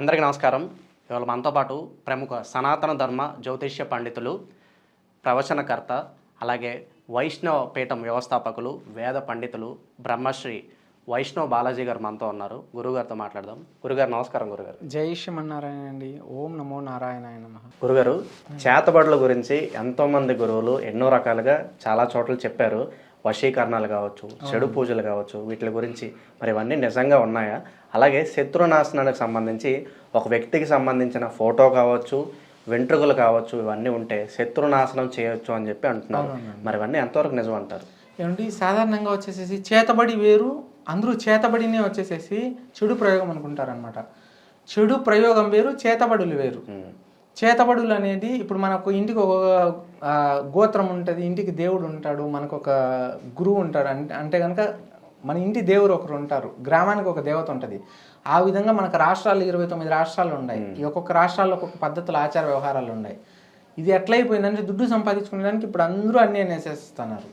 అందరికీ నమస్కారం. ఇవాళ మనతో పాటు ప్రముఖ సనాతన ధర్మ జ్యోతిష్య పండితులు ప్రవచనకర్త అలాగే వైష్ణవ పీఠం వ్యవస్థాపకులు వేద పండితులు బ్రహ్మశ్రీ వైష్ణవ్ బాలాజీ గారు మనతో ఉన్నారు. గురుగారితో మాట్లాడదాం. గురుగారు నమస్కారం గురుగారు. జై శ్రీమన్నారాయణ అండి. ఓం నమో నారాయణాయ నమ. గురుగారు చేతబడుల గురించి ఎంతోమంది గురువులు ఎన్నో రకాలుగా చాలా చోట్ల చెప్పారు. వశీకరణాలు కావచ్చు చెడు పూజలు కావచ్చు వీటి గురించి మరి ఇవన్నీ నిజంగా ఉన్నాయా? అలాగే శత్రునాశనానికి సంబంధించి ఒక వ్యక్తికి సంబంధించిన ఫోటో కావచ్చు వెంట్రుకలు కావచ్చు ఇవన్నీ ఉంటే శత్రునాశనం చేయొచ్చు అని చెప్పి అంటున్నారు. మరి ఇవన్నీ ఎంతవరకు నిజం అంటారు? ఏమండి సాధారణంగా వచ్చేసేసి చేతబడి వేరు అందరూ చేతబడినే వచ్చేసేసి చెడు ప్రయోగం అనుకుంటారనమాట చెడు ప్రయోగం వేరు చేతబడులు వేరు. చేతబడులు అనేది ఇప్పుడు మనకు ఇంటికి ఒక గోత్రం ఉంటుంది ఇంటికి దేవుడు ఉంటాడు మనకు ఒక గురువు ఉంటాడు అంటే అంటే కనుక మన ఇంటి దేవుడు ఒకరు ఉంటారు గ్రామానికి ఒక దేవత ఉంటుంది. ఆ విధంగా మనకు రాష్ట్రాలు ఇరవై తొమ్మిది రాష్ట్రాలు ఉన్నాయి. ఈ ఒక్కొక్క రాష్ట్రాల్లో ఒక్కొక్క పద్ధతులు ఆచార వ్యవహారాలు ఉన్నాయి. ఇది ఎట్లయిపోయిందంటే దుడ్డు సంపాదించుకునేదానికి ఇప్పుడు అందరూ అన్నీ అనేసేస్తున్నారు.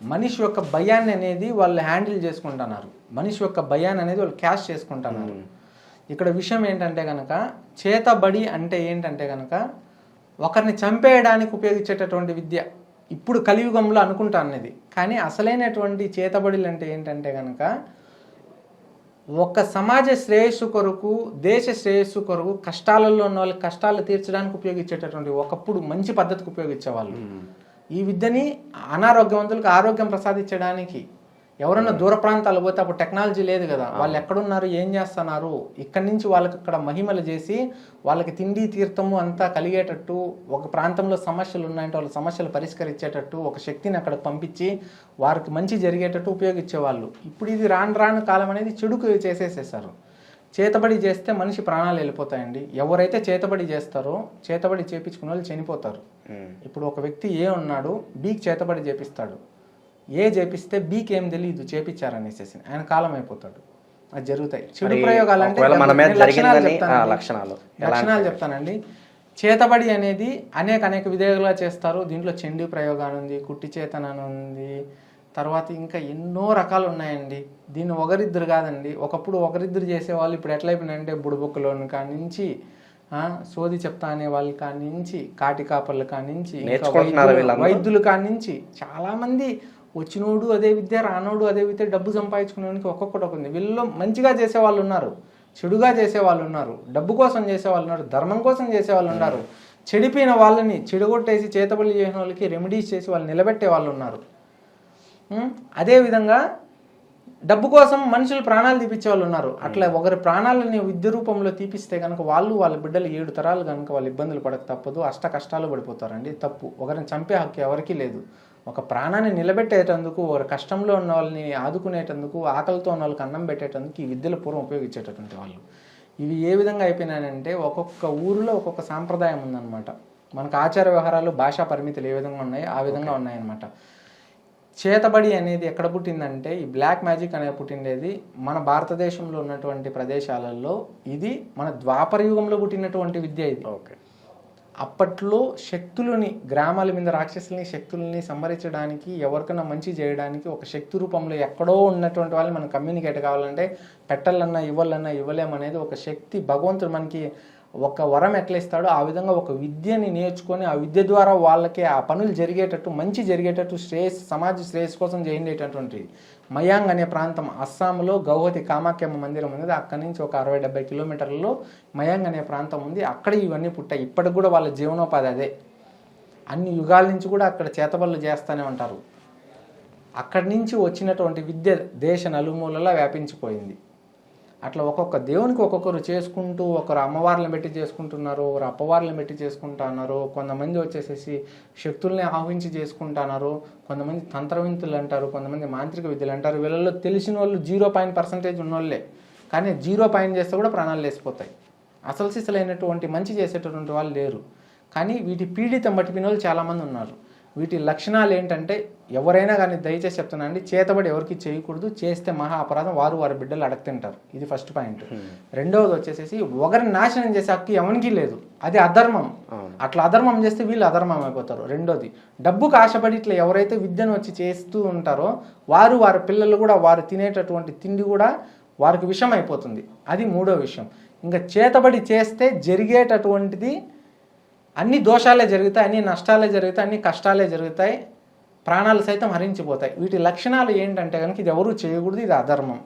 మనిషి యొక్క భయాన్ని అనేది వాళ్ళు హ్యాండిల్ చేసుకుంటున్నారు. మనిషి యొక్క భయాన్ని అనేది వాళ్ళు క్యాష్ చేసుకుంటున్నారు. ఇక్కడ విషయం ఏంటంటే కనుక చేతబడి అంటే ఏంటంటే కనుక ఒకరిని చంపేయడానికి ఉపయోగించేటటువంటి విద్య ఇప్పుడు కలియుగంలో అనుకుంటాను ఇది కానీ అసలైనటువంటి చేతబడులు అంటే ఏంటంటే కనుక ఒక సమాజ శ్రేయస్సు కొరకు దేశ శ్రేయస్సు కొరకు కష్టాలలో ఉన్న వాళ్ళకి కష్టాలు తీర్చడానికి ఉపయోగించేటటువంటి ఒకప్పుడు మంచి పద్ధతికి ఉపయోగించేవాళ్ళు. ఈ విద్యని అనారోగ్యవంతులకు ఆరోగ్యం ప్రసాదించడానికి ఎవరన్నా దూర ప్రాంతాలు పోతే అప్పుడు టెక్నాలజీ లేదు కదా. వాళ్ళు ఎక్కడున్నారు ఏం చేస్తున్నారు ఇక్కడి నుంచి వాళ్ళకి అక్కడ మహిమలు చేసి వాళ్ళకి తిండి తీర్థము అంతా కలిగేటట్టు ఒక ప్రాంతంలో సమస్యలు ఉన్నాయంటే వాళ్ళ సమస్యలు పరిష్కరించేటట్టు ఒక శక్తిని అక్కడ పంపించి వారికి మంచి జరిగేటట్టు ఉపయోగించేవాళ్ళు. ఇప్పుడు ఇది రాను రాను కాలం అనేది చెడుకు చేసేసేసారు చేతబడి చేస్తే మనిషి ప్రాణాలు వెళ్ళిపోతాయండి. ఎవరైతే చేతబడి చేస్తారో చేతబడి చేపించుకున్న వాళ్ళు చనిపోతారు. ఇప్పుడు ఒక వ్యక్తి ఏ ఉన్నాడు బీకి చేతబడి చేపిస్తాడు. ఏ చేపిస్తే బీకి ఏం తెలియదు చేపించారనేసి ఆయన కాలం అయిపోతాడు అది జరుగుతాయి. చెడు ప్రయోగాలు అంటే లక్షణాలు లక్షణాలు. చెప్తానండి. చేతబడి అనేది అనేక అనేక విధాలుగా చేస్తారు. దీంట్లో చెండు ప్రయోగాలు ఉంది కుట్టి చేతనని ఉంది. తర్వాత ఇంకా ఎన్నో రకాలు ఉన్నాయండి. దీన్ని ఒకరిద్దరు కాదండి. ఒకప్పుడు ఒకరిద్దరు చేసేవాళ్ళు ఇప్పుడు ఎట్లయిపోయినాయంటే బుడుబుక్కలోని కానించి ఆ, సోది చెప్తా అనే వాళ్ళ కానించి కాటి కాపర్ల కానించి వైద్యులు- కానించి చాలా మంది వచ్చినోడు అదే విద్య రానోడు అదే విద్య డబ్బు సంపాదించుకునేవానికి ఒక్కొక్కటి ఒక ఉంది వీళ్ళలో మంచిగా చేసే వాళ్ళు ఉన్నారు చెడుగా చేసే వాళ్ళు ఉన్నారు డబ్బు కోసం చేసే వాళ్ళు ఉన్నారు ధర్మం కోసం చేసే వాళ్ళు ఉన్నారు. చెడిపోయిన వాళ్ళని చెడగొట్టేసి చేతబడి చేసిన వాళ్ళకి రెమెడీస్ చేసి వాళ్ళు నిలబెట్టే వాళ్ళు ఉన్నారు? అదేవిధంగా డబ్బు కోసం మనుషులు ప్రాణాలు తీపిచ్చే వాళ్ళు ఉన్నారు. అట్లా ఒకరి ప్రాణాలని విద్య రూపంలో తీపిస్తే కనుక వాళ్ళు వాళ్ళ బిడ్డలు ఏడు తరాలు కనుక వాళ్ళు ఇబ్బందులు పడక తప్పదు అష్ట కష్టాలు పడిపోతారండి. తప్పు. ఒకరిని చంపే హక్కు ఎవరికీ లేదు. ఒక ప్రాణాన్ని నిలబెట్టేటందుకు ఒక కష్టంలో ఉన్న వాళ్ళని ఆదుకునేటందుకు ఆకలితో ఉన్న వాళ్ళకి అన్నం పెట్టేటందుకు ఈ విద్యల పూర్వం ఉపయోగించేటటువంటి వాళ్ళు. ఇవి ఏ విధంగా అయిపోయినాయంటే ఒక్కొక్క ఊరిలో ఒక్కొక్క సాంప్రదాయం ఉందన్నమాట. మనకు ఆచార వ్యవహారాలు భాషా పరిమితులు ఏ విధంగా ఉన్నాయి? ఆ విధంగా ఉన్నాయన్నమాట. చేతబడి అనేది ఎక్కడ పుట్టిందంటే ఈ బ్లాక్ మ్యాజిక్ అనేది పుట్టిండేది మన భారతదేశంలో ఉన్నటువంటి ప్రదేశాలలో. ఇది మన ద్వాపర యుగంలో పుట్టినటువంటి విద్య ఇది. ఓకే. అప్పట్లో శక్తులని గ్రామాల మీద రాక్షసుల్ని శక్తుల్ని సంహరించడానికి ఎవరికైనా మంచి చేయడానికి ఒక శక్తి రూపంలో ఎక్కడో ఉన్నటువంటి వాళ్ళు మనం కమ్యూనికేట్ కావాలంటే పెట్టాలన్నా ఇవ్వాలన్నా ఇవ్వలేమనేది ఒక శక్తి భగవంతుడు మనకి ఒక వరం ఎట్లా ఇస్తాడో ఆ విధంగా ఒక విద్యని నేర్చుకొని ఆ విద్య ద్వారా వాళ్ళకి ఆ పనులు జరిగేటట్టు మంచి జరిగేటట్టు శ్రేయస్ సమాజ శ్రేయస్ కోసం చేయండేటటువంటి మయాంగ్ అనే ప్రాంతం అస్సాంలో గౌహతి కామాఖ్యమ్మ మందిరం ఉంది అక్కడి నుంచి ఒక అరవై డెబ్బై కిలోమీటర్లలో మయాంగ్ అనే ప్రాంతం ఉంది. అక్కడ ఇవన్నీ పుట్టాయి. ఇప్పటికి కూడా వాళ్ళ జీవనోపాధి అదే. అన్ని యుగాల నుంచి కూడా అక్కడ చేతబళ్ళు చేస్తూనే ఉంటారు. అక్కడి నుంచి వచ్చినటువంటి విద్య దేశ నలుమూలలా వ్యాపించిపోయింది. అట్లా ఒక్కొక్క దేవునికి ఒక్కొక్కరు చేసుకుంటూ ఒకరు అమ్మవార్లను పెట్టి చేసుకుంటున్నారు ఒకరు అప్పవార్లను పెట్టి చేసుకుంటున్నారు కొంతమంది వచ్చేసేసి శక్తుల్ని ఆహ్వించి చేసుకుంటున్నారు కొంతమంది తంత్రవింతులు అంటారు కొంతమంది మాంత్రిక విద్యలు అంటారు. వీళ్ళలో తెలిసిన వాళ్ళు జీరో పాయింట్ పర్సంటేజ్ ఉన్నోళ్ళే. కానీ జీరో పాయింట్ చేస్తే కూడా ప్రాణాలు లేసిపోతాయి. అసలు సిసలైనటువంటి మంచి చేసేటటువంటి వాళ్ళు లేరు. కానీ వీటి పీడిత మట్టిపిన వాళ్ళు చాలామంది ఉన్నారు. వీటి లక్షణాలు ఏంటంటే ఎవరైనా కానీ దయచేసి చెప్తున్నానండి చేతబడి ఎవరికి చేయకూడదు. చేస్తే మహా అపరాధం. వారు వారి బిడ్డలు అడగతింటారు ఇది ఫస్ట్ పాయింట్ రెండవది వచ్చేసేసి ఒకరిని నాశనం చేసే హక్కు ఎవరికి లేదు. అది అధర్మం. అట్లా అధర్మం చేస్తే వీళ్ళు అధర్మం అయిపోతారు. రెండోది డబ్బుకు ఆశపడి ఇట్లా ఎవరైతే విద్యను వచ్చి చేస్తూ ఉంటారో వారు వారి పిల్లలు కూడా వారు తినేటటువంటి తిండి కూడా వారికి విషం అయిపోతుంది. అది మూడో విషయం. ఇంకా చేతబడి చేస్తే జరిగేటటువంటిది అన్ని దోషాలే జరుగుతాయి అన్ని నష్టాలే జరుగుతాయి అన్ని కష్టాలే జరుగుతాయి ప్రాణాలు సైతం హరించిపోతాయి. వీటి లక్షణాలు ఏంటంటే కనుక ఇది ఎవరూ చేయకూడదు ఇది అధర్మం.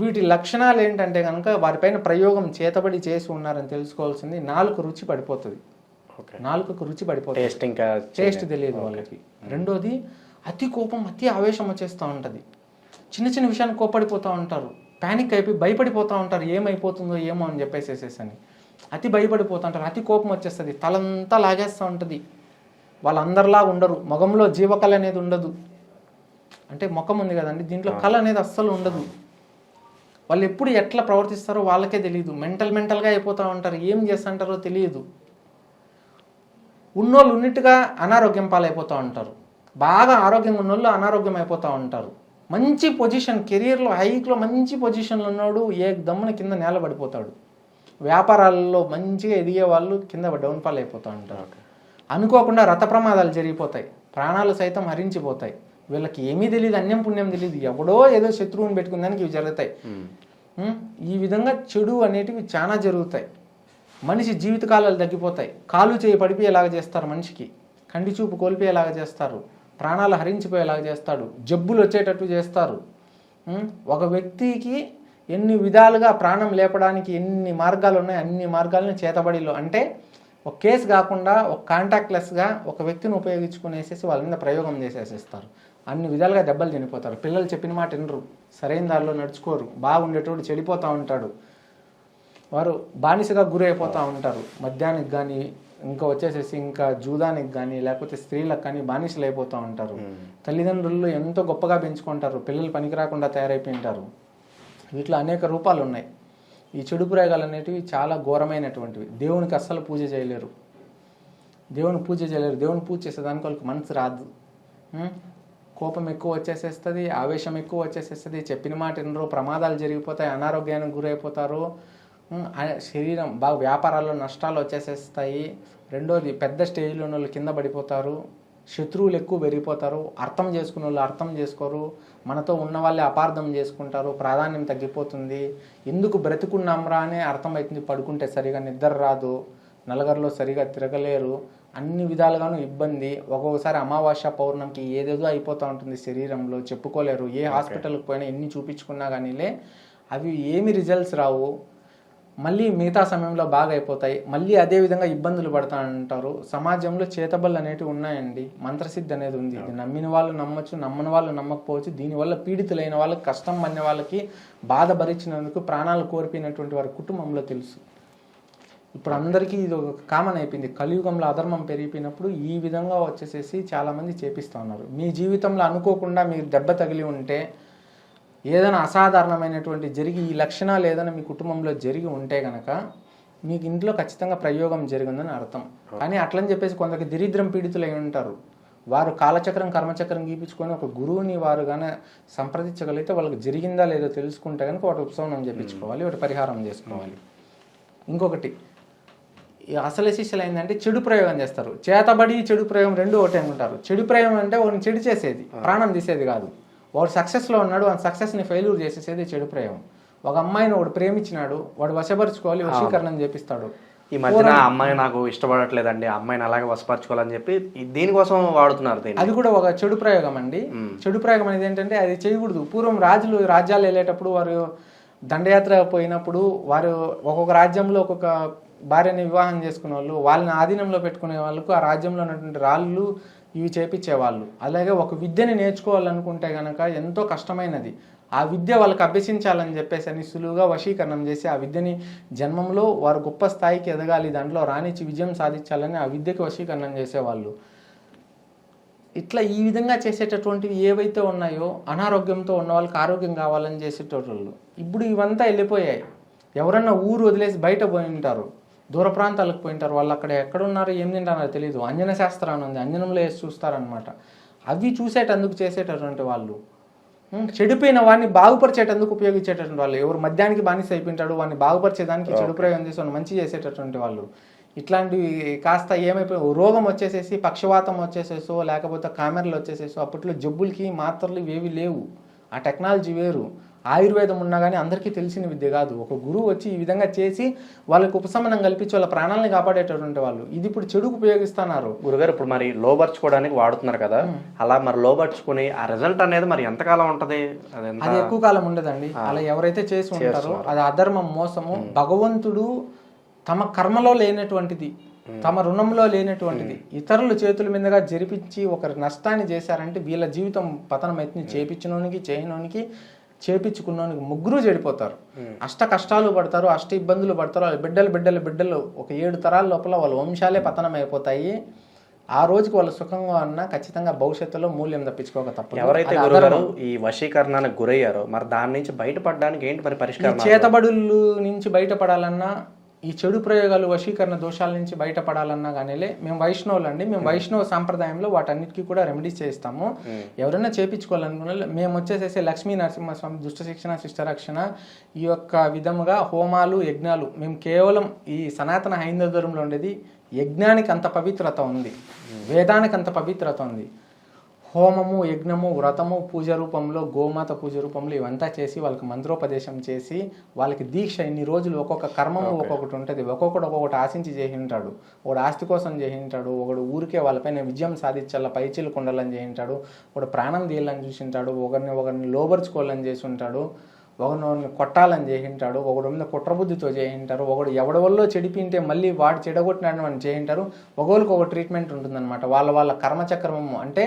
వీటి లక్షణాలు ఏంటంటే కనుక వారిపైన ప్రయోగం చేతబడి చేసి ఉన్నారని తెలుసుకోవాల్సింది నాలుగు రుచి పడిపోతుంది. నాలుగుకు రుచి పడిపోతుంది. టేస్ట్ ఇంకా టేస్ట్ తెలియదు వాళ్ళకి. రెండోది అతి కోపం అతి ఆవేశం వచ్చేస్తూ ఉంటుంది. చిన్న చిన్న విషయాన్ని కోపడిపోతూ ఉంటారు. ప్యానిక్ అయిపోయి భయపడిపోతూ ఉంటారు. ఏమైపోతుందో ఏమో అని చెప్పేసేసేసి అని అతి భయపడిపోతూ ఉంటారు అతి కోపం వచ్చేస్తుంది. తలంతా లాగేస్తూ ఉంటుంది. వాళ్ళందరిలా ఉండరు. ముఖంలో జీవకళ అనేది ఉండదు. అంటే ముఖం ఉంది కదండి దీంట్లో కళ అనేది అస్సలు ఉండదు. వాళ్ళు ఎప్పుడు ఎట్లా ప్రవర్తిస్తారో వాళ్ళకే తెలియదు మెంటల్ మెంటల్గా అయిపోతూ ఉంటారు. ఏం చేస్తుంటారో తెలియదు. ఉన్నోళ్ళు ఉన్నట్టుగా అనారోగ్యం పాలైపోతూ ఉంటారు. బాగా ఆరోగ్యం ఉన్నోళ్ళు అనారోగ్యం అయిపోతూ ఉంటారు. మంచి పొజిషన్ కెరీర్లో హైక్లో మంచి పొజిషన్లో ఉన్నాడు ఏ దమ్మున కింద నేల పడిపోతాడు వ్యాపారాలలో మంచిగా ఎదిగే వాళ్ళు కింద డౌన్ ఫాల్ అయిపోతూ ఉంటారు. అనుకోకుండా రథ ప్రమాదాలు జరిగిపోతాయి. ప్రాణాలు సైతం హరించిపోతాయి. వీళ్ళకి ఏమీ తెలియదు అన్యం పుణ్యం తెలియదు ఎవడో ఏదో శత్రువుని పెట్టుకుందానికి ఇవి జరుగుతాయి? ఈ విధంగా చెడు అనేటివి చాలా జరుగుతాయి. మనిషి జీవితకాలాలు తగ్గిపోతాయి. కాలు చేయి పడిపోయేలాగా చేస్తారు మనిషికి. కంటి చూపు కోల్పోయేలాగా చేస్తారు. ప్రాణాలు హరించిపోయేలాగా చేస్తాడు. జబ్బులు వచ్చేటట్టు చేస్తారు? ఒక వ్యక్తికి ఎన్ని విధాలుగా ప్రాణం లేపడానికి ఎన్ని మార్గాలు ఉన్నాయి అన్ని మార్గాలను చేతబడిలో. అంటే ఒక కేసు కాకుండా ఒక కాంటాక్ట్లెస్గా ఒక వ్యక్తిని ఉపయోగించుకునేసేసి వాళ్ళ మీద ప్రయోగం చేసేసేస్తారు. అన్ని విధాలుగా దెబ్బలు చనిపోతారు పిల్లలు చెప్పిన మాట వినరు. సరైన దారిలో నడుచుకోరు. బాగుండేటోడు చెడిపోతూ ఉంటాడు. వారు బానిసగా గురైపోతూ ఉంటారు. మద్యానికి కానీ ఇంకా వచ్చేసేసి ఇంకా జూదానికి కానీ లేకపోతే స్త్రీలకు కానీ బానిసలు అయిపోతూ ఉంటారు తల్లిదండ్రులు ఎంతో గొప్పగా పెంచుకుంటారు. పిల్లలు పనికి రాకుండా తయారైపోయి ఉంటారు వీటిలో అనేక రూపాలు ఉన్నాయి. ఈ చెడు ప్రయోగాలు అనేటివి చాలా ఘోరమైనటువంటివి. దేవునికి అస్సలు పూజ చేయలేరు. దేవుని పూజ చేయలేరు. దేవుని పూజ చేసేదానికి వాళ్ళకి మనసు రాదు. కోపం ఎక్కువ వచ్చేసేస్తుంది ఆవేశం ఎక్కువ వచ్చేసేస్తుంది. చెప్పిన మాట ఎన్నో ప్రమాదాలు జరిగిపోతాయి అనారోగ్యానికి గురైపోతారు. శరీరం బాగా వ్యాపారాల్లో నష్టాలు వచ్చేసేస్తాయి. రెండోది పెద్ద స్టేజ్లో ఉన్న వాళ్ళు కింద పడిపోతారు. శత్రువులు ఎక్కువ పెరిగిపోతారు. అర్థం చేసుకున్న వాళ్ళు అర్థం చేసుకోరు. మనతో ఉన్న వాళ్ళే అపార్థం చేసుకుంటారు. ప్రాధాన్యం తగ్గిపోతుంది. ఎందుకు బ్రతుకున్నాంరా అనే అర్థమవుతుంది పడుకుంటే సరిగా నిద్ర రాదు. నలుగురిలో సరిగా తిరగలేరు. అన్ని విధాలుగాను ఇబ్బంది. ఒక్కొక్కసారి అమావాస్య పౌర్ణమికి ఏదేదో అయిపోతూ ఉంటుంది శరీరంలో. చెప్పుకోలేరు. ఏ హాస్పిటల్కి పోయినా ఎన్ని చూపించుకున్నా కానీలే అవి ఏమి రిజల్ట్స్ రావు. మళ్ళీ మిగతా సమయంలో బాగా అయిపోతాయి మళ్ళీ అదే విధంగా ఇబ్బందులు పడతా అంటారు సమాజంలో చేతబళ్ళు అనేటివి ఉన్నాయండి. మంత్రసిద్ధి అనేది ఉంది. ఇది నమ్మిన వాళ్ళు నమ్మచ్చు నమ్మని వాళ్ళు నమ్మకపోవచ్చు. దీనివల్ల పీడితులైన వాళ్ళకి కష్టం పడిన వాళ్ళకి బాధ భరించినందుకు ప్రాణాలు కోల్పోయినటువంటి వారి కుటుంబంలో తెలుసు. ఇప్పుడు అందరికీ ఇది ఒక కామన్ అయిపోయింది. కలియుగంలో అధర్మం పెరిగిపోయినప్పుడు ఈ విధంగా వచ్చేసేసి చాలామంది చేపిస్తూ ఉన్నారు. మీ జీవితంలో అనుకోకుండా మీరు దెబ్బ తగిలి ఉంటే ఏదైనా అసాధారణమైనటువంటి జరిగి ఈ లక్షణాలు ఏదైనా మీ కుటుంబంలో జరిగి ఉంటే గనక మీకు ఇంట్లో ఖచ్చితంగా ప్రయోగం జరిగిందని అర్థం. కానీ అట్లని చెప్పేసి కొందరికి దరిద్రం పీడితులై ఉంటారు. వారు కాలచక్రం కర్మచక్రం గీపించుకొని ఒక గురువుని వారు కానీ సంప్రదించగలిగితే వాళ్ళకి జరిగిందా లేదో తెలుసుకుంటే కనుక వాటి ఉపశమనం చేయించుకోవాలి వాటి పరిహారం చేసుకోవాలి. ఇంకొకటి ఈ అసలు శిష్యులు ఏంటంటే చెడు ప్రయోగం చేస్తారు. చేతబడి చెడు ప్రయోగం రెండు ఒకటే అనుకుంటారు చెడు ప్రయోగం అంటే వాడిని చెడు చేసేది ప్రాణం తీసేది కాదు. వాడు సక్సెస్లో ఉన్నాడు వాడి సక్సెస్ని ఫెయిల్యూర్ చేసేసేది చెడు ప్రయోగం ఒక అమ్మాయిని వాడు ప్రేమించినాడు వాడు వశపరుచుకోవాలి వశీకరణం చేపిస్తాడు. ఈ మధ్యన ఆ అమ్మాయి నాకు ఇష్టపడట్లేదండి ఆ అమ్మాయిని అలాగే వసపరచుకోవాలని చెప్పి దీనికోసం వాడుతున్నారు అది కూడా ఒక చెడు ప్రయోగం అండి. చెడు ప్రయోగం అనేది ఏంటంటే అది చేయకూడదు. పూర్వం రాజులు రాజ్యాలు వెళ్ళేటప్పుడు వారు దండయాత్ర పోయినప్పుడు వారు ఒక్కొక్క రాజ్యంలో ఒక్కొక్క భార్యని వివాహం చేసుకునే వాళ్ళు వాళ్ళని ఆధీనంలో పెట్టుకునే వాళ్ళకు ఆ రాజ్యంలో ఉన్నటువంటి రాళ్ళు ఇవి చేపించేవాళ్ళు. అలాగే ఒక విద్యని నేర్చుకోవాలనుకుంటే కనుక ఎంతో కష్టమైనది. ఆ విద్య వాళ్ళకి అభ్యసించాలని చెప్పేసి అని సులువుగా వశీకరణం చేసి ఆ విద్యని జన్మంలో వారు గొప్ప స్థాయికి ఎదగాలి దాంట్లో రాణించి విజయం సాధించాలని ఆ విద్యకి వశీకరణం చేసేవాళ్ళు. ఇట్లా ఈ విధంగా చేసేటటువంటివి ఏవైతే ఉన్నాయో అనారోగ్యంతో ఉన్న వాళ్ళకి ఆరోగ్యం కావాలని చేసేటోళ్ళు. ఇప్పుడు ఇవంతా వెళ్ళిపోయాయి. ఎవరన్నా ఊరు వదిలేసి బయట పోయి ఉంటారు. దూర ప్రాంతాలకు పోయి ఉంటారు వాళ్ళు అక్కడ ఎక్కడ ఉన్నారో ఏం తింటారో తెలియదు అంజన శాస్త్రం అని ఉంది. అంజనంలో వేసి చూస్తారనమాట అవి చూసేటందుకు చేసేటటువంటి వాళ్ళు. చెడిపోయిన వాడిని బాగుపరిచేటందుకు ఉపయోగించేటటువంటి వాళ్ళు. ఎవరు మద్యానికి బానిస అయిపోయింటాడు వాడిని బాగుపరిచేదానికి చెడు ప్రయోగం చేసి మంచి చేసేటటువంటి వాళ్ళు. ఇట్లాంటివి కాస్త ఏమైపోయి రోగం వచ్చేసేసి పక్షవాతం వచ్చేసేసో లేకపోతే కామెరలు వచ్చేసేసో అప్పట్లో జబ్బులకి మాత్రలు ఇవేవి లేవు. ఆ టెక్నాలజీ వేరు. ఆయుర్వేదం ఉన్నా కానీ అందరికీ తెలిసిన విద్య కాదు. ఒక గురువు వచ్చి ఈ విధంగా చేసి వాళ్ళకి ఉపశమనం కల్పించి వాళ్ళ ప్రాణాలని కాపాడేటటువంటి వాళ్ళు. ఇది ఇప్పుడు చెడుకు ఉపయోగిస్తున్నారు. గురుగారు ఇప్పుడు మరి లోబర్చుకోవడానికి వాడుతున్నారు కదా. అలా మరి లోబర్చుకుని ఆ రిజల్ట్ అనేది మరి ఎంతకాలం ఉంటది? అది ఎక్కువ కాలం ఉండదండి. అలా ఎవరైతే చేసి ఉంటారో అది అధర్మం మోసము. భగవంతుడు తమ కర్మలో లేనటువంటిది. తమ రుణంలో లేనటువంటిది. ఇతరుల చేతుల మీదుగా జరిపించి ఒకరి నష్టాన్ని చేశారంటే వీళ్ళ జీవితం పతనం అయితే చేపించినోనికి చేయనోనికి చేపించుకున్నోనికి ముగ్గురు చెడిపోతారు. అష్ట కష్టాలు పడతారు అష్ట ఇబ్బందులు పడతారు వాళ్ళ బిడ్డలు బిడ్డలు బిడ్డలు ఒక ఏడు తరాల లోపల వాళ్ళ వంశాలే పతనం అయిపోతాయి ఆ రోజుకి వాళ్ళు సుఖంగా ఉన్నా ఖచ్చితంగా భవిష్యత్తులో మూల్యం తప్పించుకోక తప్పదు. ఎవరైతే గురుగారు ఈ వశీకరణానికి గురయ్యారో మరి దాని నుంచి బయటపడడానికి ఏంటి మరి పరిష్కారం చేతబడులు నుంచి బయటపడాలన్నా ఈ చెడు ప్రయోగాలు వశీకరణ దోషాల నుంచి బయటపడాలన్నా కానీ మేము వైష్ణవులు అండి మేము. వైష్ణవ సాంప్రదాయంలో వాటన్నిటికీ కూడా రెమెడీస్ చేస్తాము. ఎవరైనా చేపించుకోవాలనుకున్న మేము వచ్చేసేసి లక్ష్మీ నరసింహస్వామి దుష్ట శిక్షణ శిష్ట రక్షణ ఈ యొక్క విధముగా హోమాలు యజ్ఞాలు మేము కేవలం ఈ సనాతన హైందవ ధర్మంలో ఉండేది యజ్ఞానికి అంత పవిత్రత ఉంది. వేదానికి అంత పవిత్రత ఉంది. హోమము యజ్ఞము వ్రతము పూజ రూపంలో గోమాత పూజ రూపంలో ఇవంతా చేసి వాళ్ళకి మంత్రోపదేశం చేసి వాళ్ళకి దీక్ష ఇన్ని రోజులు ఒక్కొక్క కర్మము ఒక్కొక్కటి ఉంటుంది. ఒక్కొక్కడు ఒక్కొక్కటి ఆశించి చేసింటాడు. ఒకడు ఆస్తి కోసం చేసింటాడు. ఒకడు ఊరికే వాళ్ళపైన విజయం సాధించాల పైచీలు కొండాలని చేసింటాడు. ఒకడు ప్రాణం తీయాలని చూసింటాడు. ఒకరిని ఒకరిని లోబర్చుకోవాలని చేసి ఉంటాడు ఒకరిని కొట్టాలని చేసింటాడు. ఒకడు మీద కుట్రబుద్ధితో చేయింటారు ఒకడు ఎవడి వల్ల చెడిపింటే మళ్ళీ వాడు చెడగొట్టినాడని మనం చేయింటారు ఒకరికి ఒక ట్రీట్మెంట్ ఉంటుందన్నమాట. వాళ్ళ వాళ్ళ కర్మచక్రమము. అంటే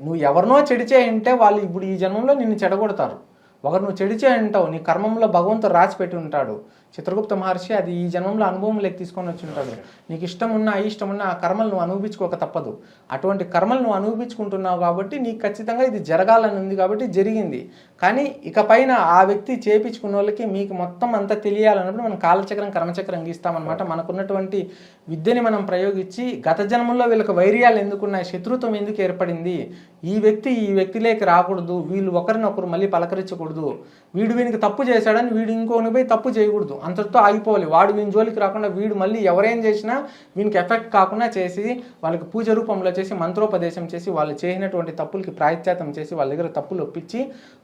నువ్వు ఎవరినో చెడిచేయంటే వాళ్ళు ఇప్పుడు ఈ జన్మంలో నిన్ను చెడగొడతారు. ఒకరు నువ్వు చెడిచే ఉంటావు నీ కర్మంలో భగవంతుడు రాసి పెట్టి ఉంటాడు. చిత్రగుప్త మహర్షి అది ఈ జన్మంలో అనుభవంలోకి తీసుకొని వచ్చి ఉంటాడు. నీకు ఇష్టం ఉన్నా ఇష్టం ఉన్నా ఆ కర్మలు నువ్వు అనుభవించుకోక తప్పదు. అటువంటి కర్మలు నువ్వు అనుభవించుకుంటున్నావు కాబట్టి నీకు ఖచ్చితంగా ఇది జరగాలని ఉంది కాబట్టి జరిగింది. కానీ ఇక పైన ఆ వ్యక్తి చేపించుకున్న వాళ్ళకి మీకు మొత్తం అంతా తెలియాలన్నప్పుడు మనం కాలచక్రం కర్మచక్రం గీస్తామన్నమాట మనకున్నటువంటి విద్యని మనం ప్రయోగించి గత జన్మల్లో వీళ్ళకి వైర్యాలు ఎందుకున్నాయి శత్రుత్వం ఎందుకు ఏర్పడింది ఈ వ్యక్తి ఈ వ్యక్తిలోకి రాకూడదు వీళ్ళు ఒకరినొకరు మళ్ళీ పలకరించకూడదు వీడు వీనికి తప్పు చేశాడని వీడు ఇంకోని పోయి తప్పు చేయకూడదు. అంతటితో ఆగిపోవాలి. వాడు వీని జోలికి రాకుండా వీడు మళ్ళీ ఎవరేం చేసినా వీనికి ఎఫెక్ట్ కాకుండా చేసి వాళ్ళకి పూజ రూపంలో చేసి మంత్రోపదేశం చేసి వాళ్ళు చేసినటువంటి తప్పులకి ప్రాయశ్చాతం చేసి వాళ్ళ దగ్గర తప్పులు ఒప్పించి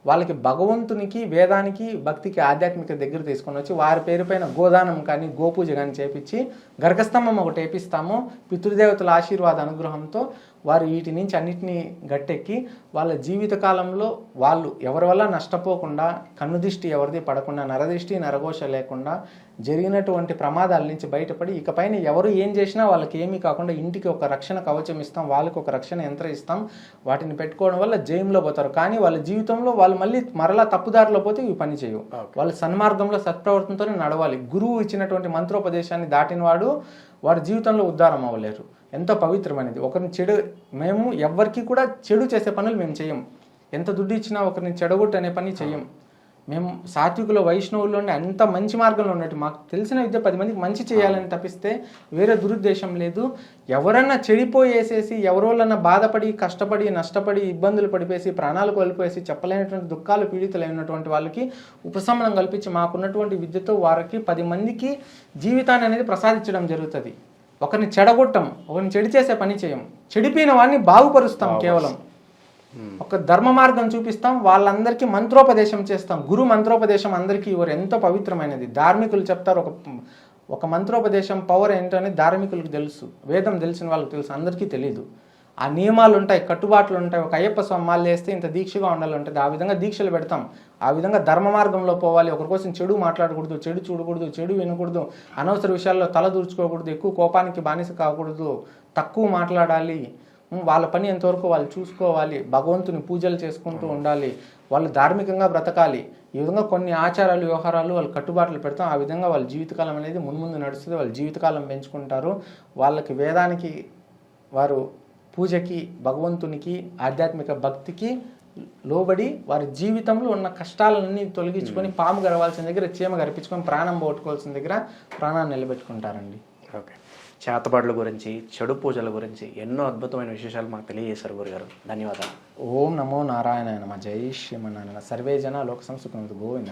వాళ్ళకి భగవంతునికి వేదానికి భక్తికి ఆధ్యాత్మిక దగ్గర తీసుకొని వచ్చి వారి పేరుపైన గోదానం కానీ గోపూజ కానీ చేపించి గర్గస్తంభం ఒకటి వేపిస్తాము. పితృదేవతల ఆశీర్వాద అనుగ్రహంతో వారు వీటి నుంచి అన్నిటినీ గట్టెక్కి వాళ్ళ జీవిత కాలంలో వాళ్ళు ఎవరి వల్ల నష్టపోకుండా కన్నుదిష్టి ఎవరిది పడకుండా నరదిష్టి నరఘోష లేకుండా జరిగినటువంటి ప్రమాదాల నుంచి బయటపడి ఇకపైన ఎవరు ఏం చేసినా వాళ్ళకి ఏమీ కాకుండా ఇంటికి ఒక రక్షణ కవచం ఇస్తాం వాళ్ళకి ఒక రక్షణ యంత్రం ఇస్తాం వాటిని పెట్టుకోవడం వల్ల జైల్లో పోతారు. కానీ వాళ్ళ జీవితంలో వాళ్ళు మళ్ళీ మరలా తప్పుదారిలో పోతే ఇవి పని చేయవు. వాళ్ళు సన్మార్గంలో సత్ప్రవర్తనతోనే నడవాలి. గురువు ఇచ్చినటువంటి మంత్రోపదేశాన్ని దాటిన వాడు వారి జీవితంలో ఉద్ధారం అవ్వలేరు. ఎంతో పవిత్రమైనది. ఒకరిని చెడు మేము ఎవ్వరికి కూడా చెడు చేసే పనులు మేము చేయం. ఎంత దుడ్డు ఇచ్చినా ఒకరిని చెడగొట్టు అనే పని చేయం. మేము సాత్వికుల వైష్ణవుల్లో అంత మంచి మార్గంలో ఉన్నట్టు మాకు తెలిసిన విద్య పది మందికి మంచి చేయాలని తప్పిస్తే వేరే దురుద్దేశం లేదు. ఎవరన్నా చెడిపోయేసేసి ఎవరోళ్ళన్నా బాధపడి కష్టపడి నష్టపడి ఇబ్బందులు పడిపోసి ప్రాణాలు కోల్పోయేసి చెప్పలేనటువంటి దుఃఖాలు పీడితులైనటువంటి వాళ్ళకి ఉపశమనం కల్పించి మాకున్నటువంటి విద్యతో వారికి పది మందికి జీవితాన్ని అనేది ప్రసాదించడం జరుగుతుంది. ఒకరిని చెడగొట్టం ఒకరిని చెడి చేసే పని చేయం. చెడిపోయిన వాడిని బాగుపరుస్తాం. కేవలం. Hmm. ఒక ధర్మ మార్గం చూపిస్తాం వాళ్ళందరికీ మంత్రోపదేశం చేస్తాం. గురు మంత్రోపదేశం అందరికీ ఇవ్వరు ఎంతో పవిత్రమైనది. ధార్మికులు చెప్తారు ఒక ఒక మంత్రోపదేశం పవర్ ఏంటని ధార్మికులకు తెలుసు. వేదం తెలిసిన వాళ్ళకి తెలుసు అందరికీ తెలియదు ఆ నియమాలు ఉంటాయి కట్టుబాట్లు ఉంటాయి ఒక అయ్యప్ప స్వామాలు చేస్తే ఇంత దీక్షగా ఉండాలంటుంది. ఆ విధంగా దీక్షలు పెడతాం. ఆ విధంగా ధర్మ మార్గంలో పోవాలి. ఒకరి కోసం చెడు మాట్లాడకూడదు చెడు చూడకూడదు చెడు వినకూడదు అనవసర విషయాల్లో తల దూర్చుకోకూడదు ఎక్కువ కోపానికి బానిస కాకూడదు తక్కువ మాట్లాడాలి వాళ్ళ పని ఎంతవరకు వాళ్ళు చూసుకోవాలి భగవంతుని పూజలు చేసుకుంటూ ఉండాలి వాళ్ళు ధార్మికంగా బ్రతకాలి. ఈ విధంగా కొన్ని ఆచారాలు వ్యవహారాలు వాళ్ళు కట్టుబాట్లు పెడతాం. ఆ విధంగా వాళ్ళ జీవితకాలం అనేది మున్ముందు నడుస్తుంది. వాళ్ళ జీవితకాలం పెంచుకుంటారు. వాళ్ళకి వేదానికి వారు పూజకి భగవంతునికి ఆధ్యాత్మిక భక్తికి లోబడి వారి జీవితంలో ఉన్న కష్టాలన్నీ తొలగించుకొని పాము గరవాల్సిన దగ్గర చీమ గరిపించుకొని ప్రాణం పోగొట్టుకోవాల్సిన దగ్గర ప్రాణాన్ని నిలబెట్టుకుంటారండి. ఓకే చేతబడుల గురించి చెడు పూజల గురించి ఎన్నో అద్భుతమైన విశేషాలు మాకు తెలియజేశారు గురుగారు. ధన్యవాదాలు. ఓం నమో నారాయణ నమ. జై శ్రీమన్నారాయణ. సర్వే జన లోక సంస్కృతి గోవింద.